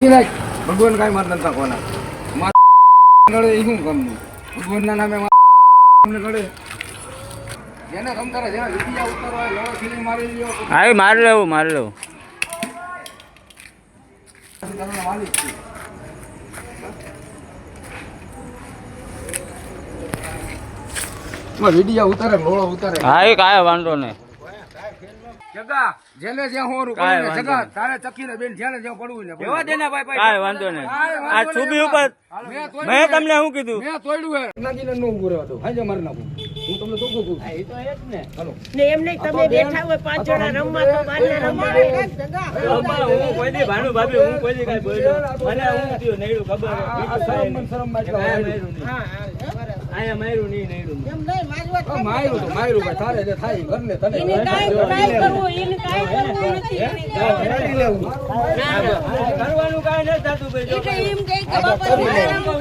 ભગવાન કાંઈ માર નતા કોના મારે નડે એ શું કામનું ભગવાનના નામે નડે જેને સમજારે જેને રૂપિયા ખીલી મારી લ્યો હા મારી લેવું મારી લેવું તમને માલિક છું. ઉતારે લોળો ઉતારે હા, એ કાંઈ વાંધો નહીં જગા જેને જ્યાં હોરું પડ્યું જગા તારે ચકીને બેન જેને જ્યાં પડવું ને પડવું. કાંઈ વાંધો નહીં. આ ઉપર મેં. તમને શું કીધું? મેં તોડ્યું હે ન ઊભું રહેવા દઉં. હાંજે મારી નાખું. હું તમને ચોખ્ખું કહું હાલો. ને એમ નહીં તમે બેઠા હોય પાંચ જણા રમવા તો બહારના રમવા હું કોઈ દી ભાણું ભાભી હું કોઈ દી કાઈ બોલ્યો મને હું થયો નઈડું ખબર શરમ ને શરમમાં એટલા વાળું. અહીંયા માર્યું નહીં માર્યું તો માર્યું ભાઈ તારે જે થાય ને તને એને કાંઈ કાંઈ કરવું એને કાંઈ કરવું નથી એને કાંઈ કરી લેવું કરવાનું કાંઈ નથી થતું ભાઈ એટલે એમ કે બાપા મારા રમવા